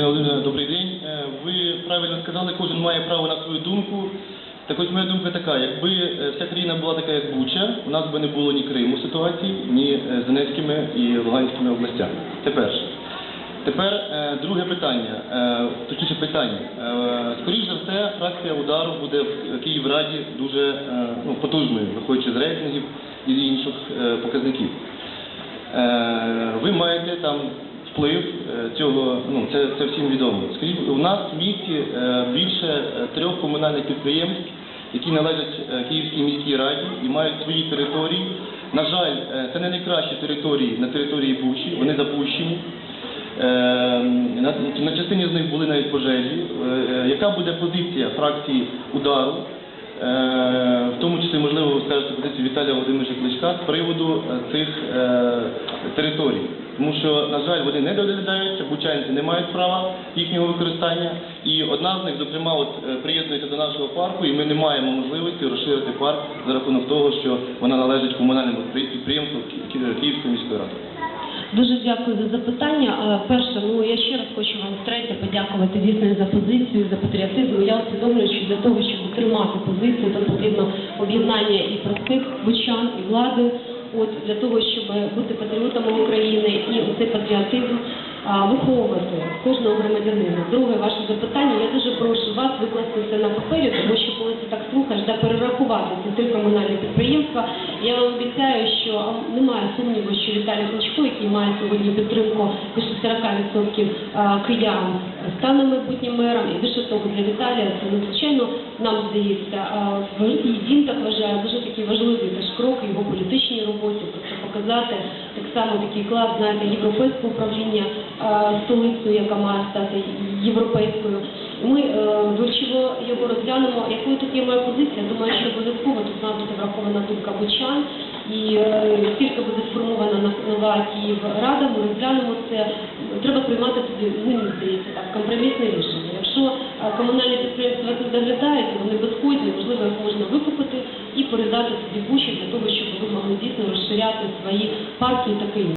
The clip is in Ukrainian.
Ірина Володимирівна, добрий день. Е, Ви правильно сказали, кожен має право на свою думку. Так ось моя думка така, якби е, вся країна була така, як Буча, у нас би не було ні Криму ситуації, ні е, з Донецькими і Луганськими областями. Це перше. Тепер друге питання, точніше питання. Е, скоріш за все, фракція удару буде в Київраді дуже ну, потужною, виходячи з рейтингів і з інших показників. Ви маєте там вплив е, цього, ну це, це всім відомо. Скажіть, у нас в місті е, більше е, трьох комунальних підприємств, які належать Київській міській раді і мають свої території. На жаль, це не найкращі території на території Бучі, вони запущені. На, частині з них були навіть пожежі. Яка буде позиція фракції удару? В тому числі, можливо, ви скажете позицію Віталія Володимировича Кличка з приводу цих територій. Тому що, на жаль, вони не доглядаються, бучанці не мають права їхнього використання. І одна з них, зокрема, от, е, приєднується до нашого парку, і ми не маємо можливості розширити парк за рахунок того, що вона належить комунальному підприємству Ки- Ки- Київської міської ради. Дуже дякую за запитання. Перше, ну я ще раз хочу вам втретє подякувати дійсно за позицію, за патріотизм. Я усвідомлюю, що для того, щоб тримати позицію, то потрібно об'єднання і простих бучан, і влади. От для того, щоб бути патріотами України виховувати кожного громадянина. Друге, ваше запитання. Я дуже прошу вас викласти це на папері, тому що коли ти так слухаєш, да перерахувати ці три комунальні підприємства. Я вам обіцяю, що немає сумніву, що Віталій Кличко, який має сьогодні підтримку більше 40% а, киян, стане майбутнім мером. І більше того, для Віталія це надзвичайно нам здається. І він так вважає дуже такий важливий теж крок в його політичній роботі, тобто показати само такий клас, знаєте, європейського управління а, столицею, яка має стати європейською. Ми е, дочиво його розглянемо. Якою тут є моя позиція? Думаю, що обов'язково тут має бути врахована думка бучан. І е, тільки буде сформована на- нова Київрада, ми розглянемо це. Треба приймати тоді, мені здається, так, компромісне рішення. Якщо комунальні підприємства тут доглядають, вони безходні, можливо, їх можна викупити і передати собі бучі для того, щоб ви могли дійсно розширяти свої парки і таке.